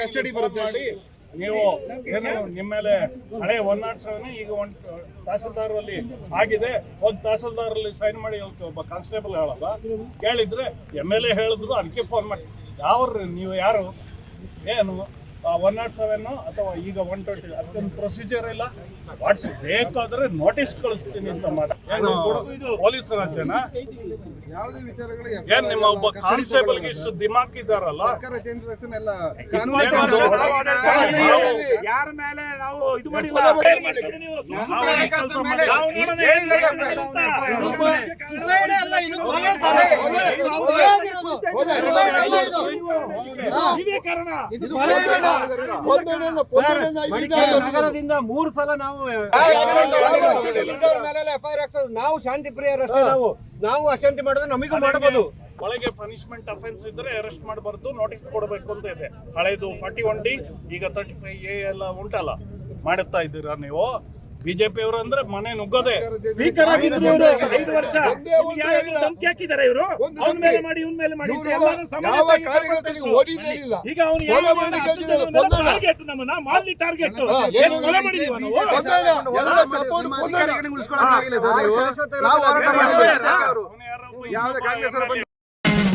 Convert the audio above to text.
Custody ಬರುತ್ತೆ. ಮಾಡಿ ನೀವು ಏನು ನಿಮ್ಮ ಮೇಲೆ ಹಳೆ ಒನ್ ನಾಟ್ ಸೆವೆನ್ ಈಗ ಒನ್ ತಹಸೀಲ್ದಾರ್ ಅಲ್ಲಿ ಆಗಿದೆ. ಒಂದು ತಹಸೀಲ್ದಾರ್ ಅಲ್ಲಿ ಸೈನ್ ಮಾಡಿ ಒಬ್ಬ ಕಾನ್ಸ್ಟೇಬಲ್ ಹೇಳಲ್ಲ. ಕೇಳಿದ್ರೆ ಎಂ ಎಲ್ ಎ ಹೇಳಿದ್ರು ಅದಕ್ಕೆ ಫೋನ್ ಮಾಡಿ. ಯಾವ್ರಿ ನೀವು ಯಾರು? ಏನು? ಒನ್ ನಾಟ್ ಸೆವೆನ್ ಅಥವಾ ಈಗ ಒನ್ ಟ್ವೆಂಟಿ ಅದಕ್ಕೊಂದು ಪ್ರೊಸೀಜರ್ ಇಲ್ಲ. ವಾಟ್ಸ್ ಬೇಕಾದ್ರೆ ನೋಟಿಸ್ ಕಳಿಸ್ತೀನಿ ಅಂತ ಮಾಡ ಪೊಲೀಸ್ ರಾಜ್ಯನ? ಯಾವುದೇ ವಿಚಾರಗಳಿಗೆ ಏನ್ ನಿಮ್ಮ ಒಬ್ಬ ಕಾನ್ಸ್ಟೇಬಲ್ಗೆ ಇಷ್ಟು ದಿಮಾಕ್ ಇದ್ದಾರಲ್ಲ? ಯಾರ ಮೇಲೆ ನಾವು ಇದು ಮಾಡಿಲ್ಲ? ನಗರದಿಂದ ಮೂರು ಸಲ ನಾವು ಎಫ್ಐಆರ್ ಆಗ್ತದೆ ನಾವು ಶಾಂತಿ ಪ್ರಿಯರಷ್ಟೇ ನಾವು. ನಾವು ಅಶಾಂತಿ ಮಾಡಿದ್ರೆ ನಮಗೂ ಮಾಡಬಹುದು. ಒಳಗೆ ಪನಿಷ್ಮೆಂಟ್ ಅಫೆನ್ಸ್ ಇದ್ರೆ ಅರೆಸ್ಟ್ ಮಾಡಬಾರ್ದು ನೋಟಿಸ್ ಕೊಡಬೇಕು ಅಂತ ಇದೆ. ಹಳೇದು ಫಾರ್ಟಿ ಒನ್ ಡಿ ಈಗ ತರ್ಟಿ ಫೈವ್ ಎ ಎಲ್ಲ ಉಂಟಲ್ಲ? ಮಾಡುತ್ತಾ ಇದ್ದೀರಾ ನೀವು? ಬಿಜೆಪಿ ಅವರು ಅಂದ್ರೆ ಮನೆ ನುಗ್ಗೋದೆ ಸ್ಪೀಕರ್ ಆಗಿದ್ರು ಇವರು ಐದು ವರ್ಷ ಸಂಖ್ಯೆ ಧಮ್ಕಿ ಹಾಕಿದ್ದಾರೆ ಇವರು ಅವನ ಮೇಲೆ ಮಾಡಿ ಇವನ್ ಮೇಲೆ ಮಾಡಿ ಈಗ ಅವನು. ಟಾರ್ಗೆಟ್ ನಮ್ಮನ್ನ ಮಾಲಿ ಟಾರ್ಗೆಟ್ ಕೊಲೆ ಮಾಡಿದೀವ ನಾವು ಕಾಂಗ್ರೆಸ್